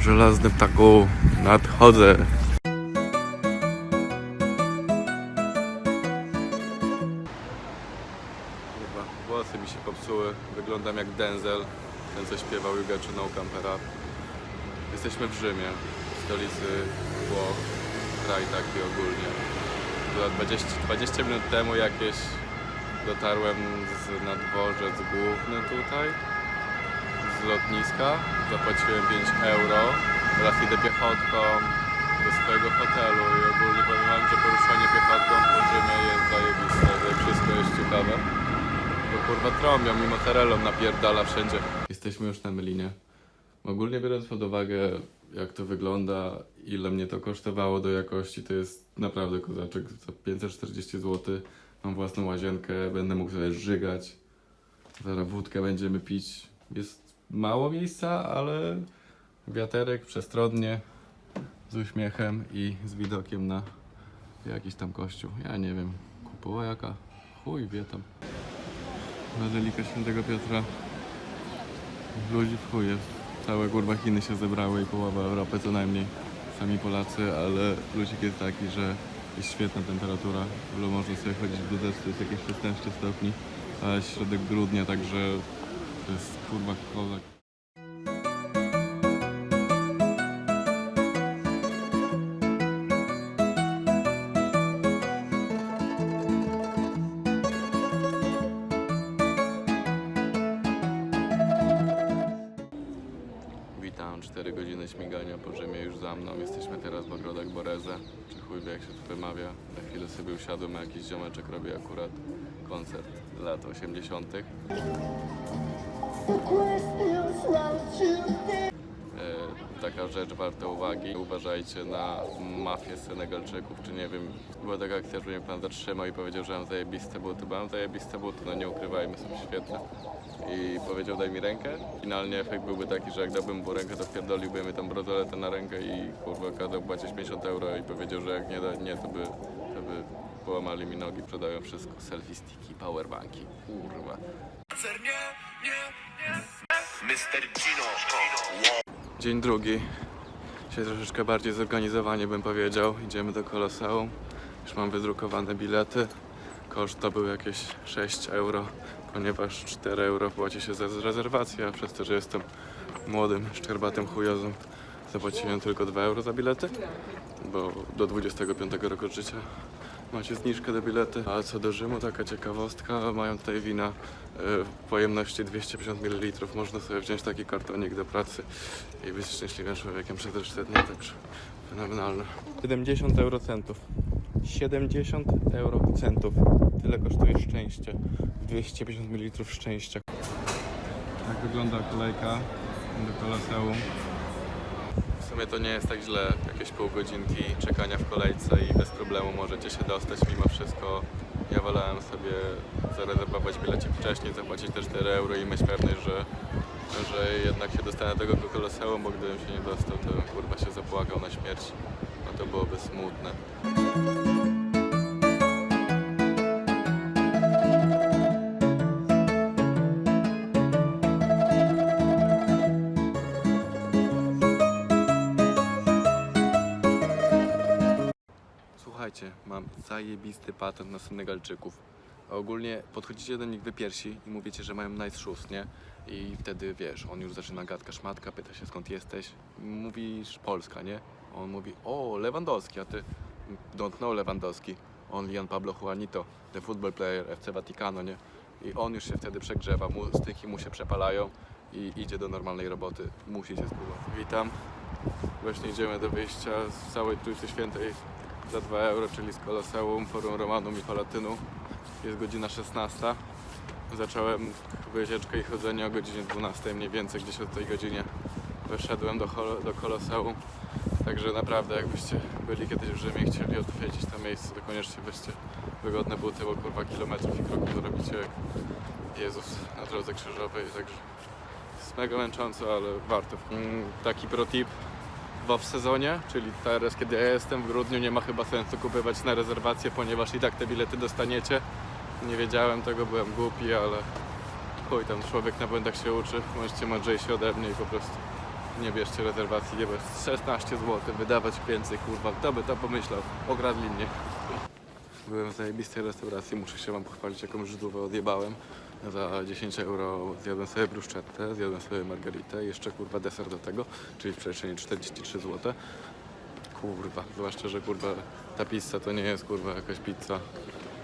Żelazny ptaku, nadchodzę. Kurwa, włosy mi się popsuły. Wyglądam jak Denzel, ten co śpiewał You Got to Know Campera. Jesteśmy w Rzymie, stolicy Włoch, kraj taki ogólnie. Za 20, 20 minut temu jakieś dotarłem z, na dworzec główny tutaj, z lotniska. Zapłaciłem 5 euro. Teraz idę piechotką do swojego hotelu i ogólnie powiem że poruszanie piechotką po Rzymie jest zajebiste, że wszystko jest ciekawe. Bo kurwa trąbią i mozzarellą napierdala wszędzie. Jesteśmy już na Mylinie. Ogólnie biorąc pod uwagę jak to wygląda, ile mnie to kosztowało do jakości, to jest naprawdę kozaczek. Za 540 zł mam własną łazienkę, będę mógł sobie żygać. Zaraz wódkę będziemy pić. Jest mało miejsca, ale wiaterek przestronnie, z uśmiechem i z widokiem na jakiś tam kościół. Ja nie wiem, kupuła jaka? Chuj wie tam. Bazylika Świętego Piotra. Ludzi w chuj jest. Całe kurwa Chiny się zebrały i połowa Europy co najmniej. Sami Polacy, ale ludzik jest taki, że jest świetna temperatura. W ogóle można sobie chodzić w bluzeczce, jest jakieś 16 stopni, a środek grudnia, także to jest kurwa kozak. Witam, 4 godziny śmigania po Rzymie już za mną. Jesteśmy teraz w ogrodach Boreze, czy chuj wie jak się to wymawia. Na chwilę sobie usiadłem, a jakiś ziomeczek robi akurat koncert lat 80. E, taka rzecz warta uwagi. Uważajcie na mafię Senegalczyków, czy nie wiem. Była taka akcja, że mnie pan zatrzymał i powiedział, że mam zajebiste buty. Bo mam zajebiste buty, no nie ukrywajmy, są świetne. I powiedział daj mi rękę. Finalnie efekt byłby taki, że jak dałbym mu rękę, to wpierdoliłby mi tą brozoletę na rękę i kurwa kazał płacić 50 euro i powiedział, że jak nie da, nie, to by, to by połamali mi nogi, sprzedają wszystko. Selfie sticki, powerbanki, kurwa. Mr. Gino. Dzień drugi. Dzisiaj troszeczkę bardziej zorganizowanie bym powiedział. Idziemy do Koloseum. Już mam wydrukowane bilety. Koszt to był jakieś 6 euro, ponieważ 4 euro płaci się za rezerwację, a przez to, że jestem młodym, szczerbatym chujozem, zapłaciłem tylko 2 euro za bilety, bo do 25 roku życia macie zniżkę do bilety. A co do Rzymu, taka ciekawostka, mają tutaj wina e, w pojemności 250 ml. Można sobie wziąć taki kartonik do pracy i być szczęśliwym człowiekiem przez resztę dnia, także fenomenalne. 70 eurocentów. 70 eurocentów. Tyle kosztuje szczęście. 250 ml szczęścia. Tak wygląda kolejka do Koloseum. W sumie to nie jest tak źle, jakieś pół godzinki czekania w kolejce i bez problemu możecie się dostać mimo wszystko. Ja wolałem sobie zarezerwować bilecik wcześniej, zapłacić te 4 euro i mieć pewność, że, że jednak się dostanę do tego koloseum, bo gdybym się nie dostał, to bym kurwa się zapłakał na śmierć. No to byłoby smutne. Mam zajebisty patent na Senegalczyków. Ogólnie podchodzicie do nich wy pierwsi i mówicie, że mają nice shoes, nie? I wtedy wiesz, on już zaczyna gadka szmatka, pyta się skąd jesteś. Mówisz Polska, nie? On mówi, o Lewandowski, a ty don't know Lewandowski. On Jan Pablo Juanito, the football player FC Vaticano, nie? I on już się wtedy przegrzewa, mu, styki mu się przepalają i idzie do normalnej roboty. Musi się spróbować. Witam. Właśnie idziemy do wyjścia z całej Trójcy Świętej za 2 euro, czyli z Koloseum, Forum Romanum i Palatynu. Jest godzina 16. Zacząłem wycieczkę i chodzenie o godzinie 12 mniej więcej, gdzieś o tej godzinie wyszedłem do, do Koloseum. Także naprawdę jakbyście byli kiedyś w Rzymie i chcieli odwiedzić to miejsce, to koniecznie weźcie wygodne buty, bo kurwa kilometrów i kroków zrobicie jak Jezus na drodze krzyżowej, także jest mega męcząco, ale warto. Mm, Taki pro w off-sezonie, czyli teraz kiedy ja jestem w grudniu nie ma chyba sensu kupować na rezerwację, ponieważ i tak te bilety dostaniecie. Nie wiedziałem tego, byłem głupi, ale chuj tam człowiek na błędach się uczy, możecie mądrzejsi ode mnie i po prostu nie bierzcie rezerwacji, nie jest 16 zł, wydawać więcej, kurwa, kto by to pomyślał, okradli mnie. Byłem w zajebistej restauracji, muszę się wam pochwalić, jakąś żydówę odjebałem. Za 10 euro zjadłem sobie bruszczettę, zjadłem sobie margaritę, jeszcze kurwa deser do tego, czyli w przeliczeniu 43 zł. Kurwa, zwłaszcza, że kurwa ta pizza to nie jest kurwa jakaś pizza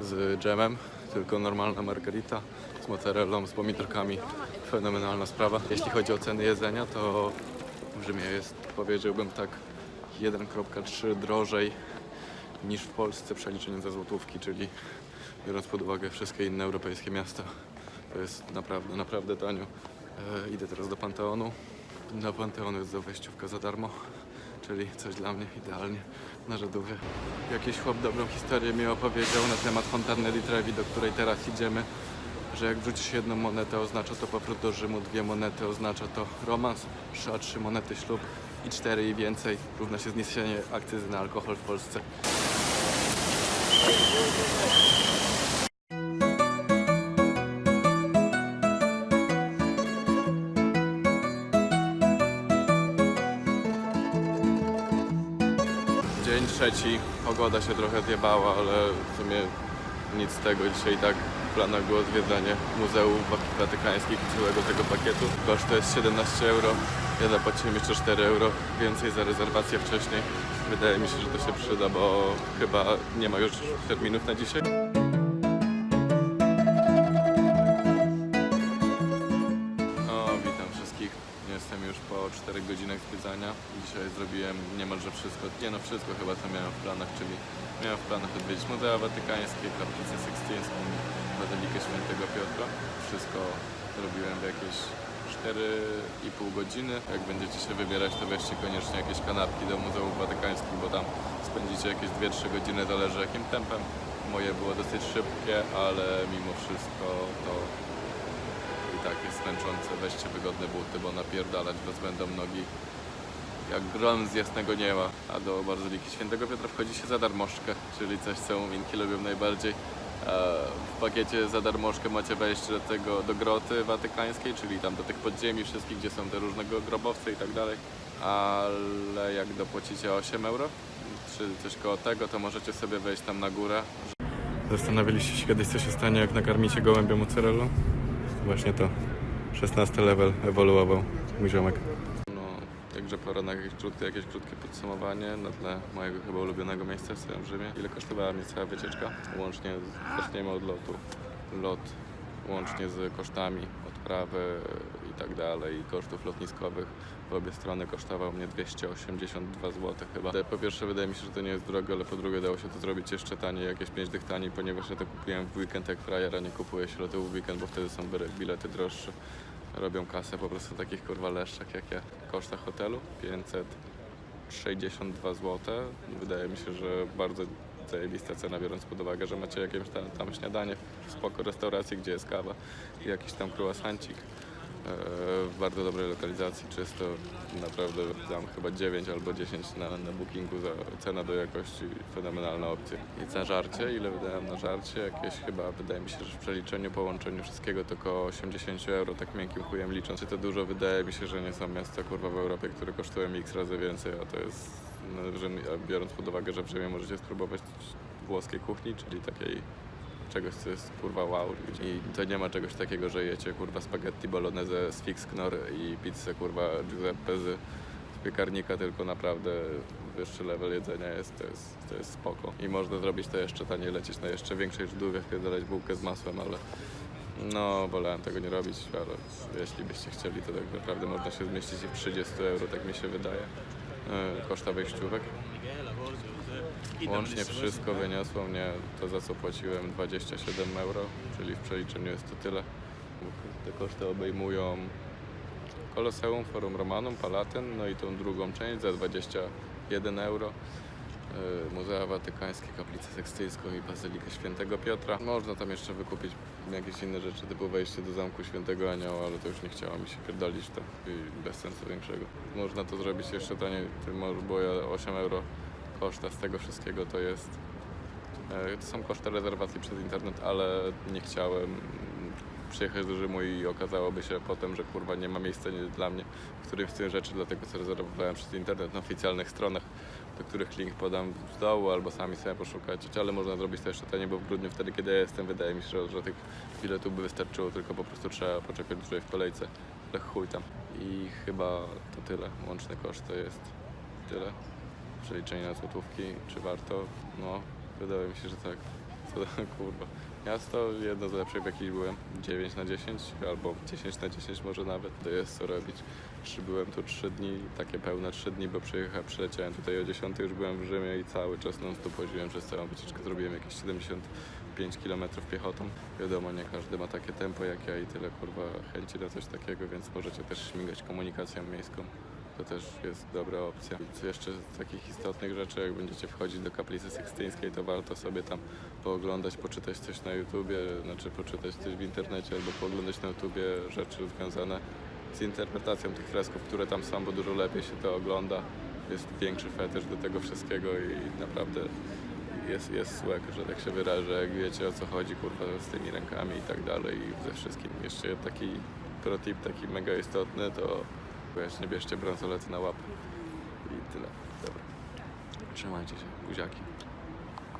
z dżemem, tylko normalna margarita z mozzarellą, z pomidorkami. Fenomenalna sprawa. Jeśli chodzi o ceny jedzenia, to w Rzymie jest, powiedziałbym tak, 1,3 drożej niż w Polsce przeliczenie za złotówki, czyli biorąc pod uwagę wszystkie inne europejskie miasta, to jest naprawdę, naprawdę tanio. E, idę teraz do Panteonu. Do Panteonu jest za wejściówka za darmo, czyli coś dla mnie idealnie na Żydówie. Jakiś chłop dobrą historię mi opowiedział na temat fontanny di Trevi, do której teraz idziemy, że jak wrzucisz jedną monetę oznacza to powrót do Rzymu, dwie monety oznacza to romans, a trzy monety ślub i cztery i więcej równa się zniesienie akcyzy na alkohol w Polsce. Dzień trzeci, pogoda się trochę zjebała, ale w sumie nic z tego. Dzisiaj i tak w planach było zwiedzanie Muzeum Wa- Watykańskich i całego tego pakietu. Koszt to jest 17 euro. Ja zapłaciłem jeszcze 4 euro więcej za rezerwację wcześniej. Wydaje mi się, że to się przyda, bo chyba nie ma już terminów na dzisiaj. O, witam wszystkich. Jestem już po 4 godzinach zwiedzania. Dzisiaj zrobiłem niemalże wszystko, nie no wszystko chyba co miałem w planach, czyli miałem w planach odwiedzić Muzea Watykańskie, Kaplicę Sykstyńską, Bazylikę Świętego Piotra. Wszystko zrobiłem w jakieś 4,5 godziny. Jak będziecie się wybierać, to weźcie koniecznie jakieś kanapki do Muzeum Watykańskich, bo tam spędzicie jakieś 2-3 godziny, zależy jakim tempem. Moje było dosyć szybkie, ale mimo wszystko to i tak jest męczące. Weźcie wygodne buty, bo napierdalać was będą nogi jak grom z jasnego nieba. A do Bazyliki Świętego Piotra wchodzi się za darmożkę, czyli coś, co muminki lubią najbardziej. W pakiecie za darmożkę macie wejście do tego, do groty watykańskiej, czyli tam do tych podziemi wszystkich, gdzie są te różnego grobowce i tak dalej. Ale jak dopłacicie 8 euro, czy coś koło tego, to możecie sobie wejść tam na górę. Zastanawialiście się kiedyś, co się stanie, jak nakarmicie gołębia mozzarellą? Właśnie to. 16 level ewoluował mój ziomek. Jakże pora na jakieś krótkie, podsumowanie na tle mojego chyba ulubionego miejsca w całym Rzymie. Ile kosztowała mnie cała wycieczka? Łącznie, z, zaczniemy od lotu. Lot łącznie z kosztami, odprawy i tak dalej, i kosztów lotniskowych w obie strony kosztował mnie 282 zł chyba. Po pierwsze wydaje mi się, że to nie jest drogo, ale po drugie dało się to zrobić jeszcze taniej, jakieś 5 dych taniej, ponieważ ja to kupiłem w weekend jak frajer, a nie kupuję środów w weekend, bo wtedy są bilety droższe. Robią kasę po prostu takich kurwa leszczach jak ja. Koszta hotelu 562 zł. Wydaje mi się, że bardzo zajebista cena, biorąc pod uwagę, że macie jakieś tam, tam śniadanie w spoko restauracji, gdzie jest kawa i jakiś tam croissancik. W bardzo dobrej lokalizacji, czysto naprawdę dam chyba 9 albo 10 na, na bookingu za cena do jakości, fenomenalna opcja. I za żarcie, ile wydałem na żarcie? Jakieś chyba, wydaje mi się, że w przeliczeniu, połączeniu wszystkiego to około 80 euro, tak miękkim chujem licząc. Czy to dużo? Wydaje mi się, że nie są miasta kurwa w Europie, które kosztują x razy więcej, a to jest, no, biorąc pod uwagę, że w Rzymie możecie spróbować włoskiej kuchni, czyli takiej czegoś, co jest kurwa wow. I to nie ma czegoś takiego, że jecie kurwa spaghetti bolognese z fix knor i pizzę kurwa Giuseppe z, piekarnika, tylko naprawdę wyższy level jedzenia jest to, jest, to jest spoko. I można zrobić to jeszcze taniej, lecieć na jeszcze większej żydówie, wpierdalać bułkę z masłem, ale no, wolałem tego nie robić, ale jeśli byście chcieli, to tak naprawdę można się zmieścić i w 30 euro, tak mi się wydaje. E, Koszta wejściówek. Łącznie wszystko wyniosło mnie to, za co płaciłem 27 euro, czyli w przeliczeniu jest to tyle. Te koszty obejmują Koloseum, Forum Romanum, Palatyn, no i tą drugą część za 21 euro. Yy, Muzea Watykańskie, Kaplicę Sekstyjską i Bazylikę Świętego Piotra. Można tam jeszcze wykupić jakieś inne rzeczy, typu wejście do Zamku Świętego Anioła, ale to już nie chciało mi się pierdolić to i bez sensu większego. Można to zrobić jeszcze taniej, bo ja 8 euro koszta z tego wszystkiego to jest... e, To są koszty rezerwacji przez internet, ale nie chciałem przyjechać do Rzymu i okazałoby się potem, że kurwa nie ma miejsca nie dla mnie, w którym w tym rzeczy, dlatego co rezerwowałem przez internet na oficjalnych stronach, do których link podam z dołu albo sami sobie poszukać, ale można zrobić to jeszcze taniej, bo w grudniu wtedy kiedy ja jestem wydaje mi się, że, że tych biletów by wystarczyło, tylko po prostu trzeba poczekać dłużej w kolejce, ale chuj tam. I chyba to tyle, łączny koszt to jest tyle. Przeliczenie na złotówki, czy warto? No, wydaje mi się, że tak. Co to, kurwa. Miasto jedno z lepszych, w jakich byłem. 9 na 10 albo 10 na 10 może nawet. To jest co robić. Byłem tu 3 dni, takie pełne 3 dni, bo przyjechałem, przyleciałem tutaj o 10, już byłem w Rzymie i cały czas non stop chodziłem przez całą wycieczkę. Zrobiłem jakieś 75 km piechotą. Wiadomo, nie każdy ma takie tempo jak ja i tyle kurwa chęci na coś takiego, więc możecie też śmigać komunikacją miejską. To też jest dobra opcja. Co jeszcze z takich istotnych rzeczy, jak będziecie wchodzić do kaplicy sekstyńskiej, to warto sobie tam pooglądać, poczytać coś na YouTubie, znaczy poczytać coś w internecie albo pooglądać na YouTubie rzeczy związane z interpretacją tych fresków, które tam są, bo dużo lepiej się to ogląda. Jest większy fetysz do tego wszystkiego i naprawdę jest, jest swag, że tak się wyrażę, jak wiecie o co chodzi, kurwa, z tymi rękami i tak dalej i ze wszystkim. Jeszcze taki pro tip, taki mega istotny, to właśnie bierzcie bransolety na łapy i tyle. Dobra. Trzymajcie się, buziaki.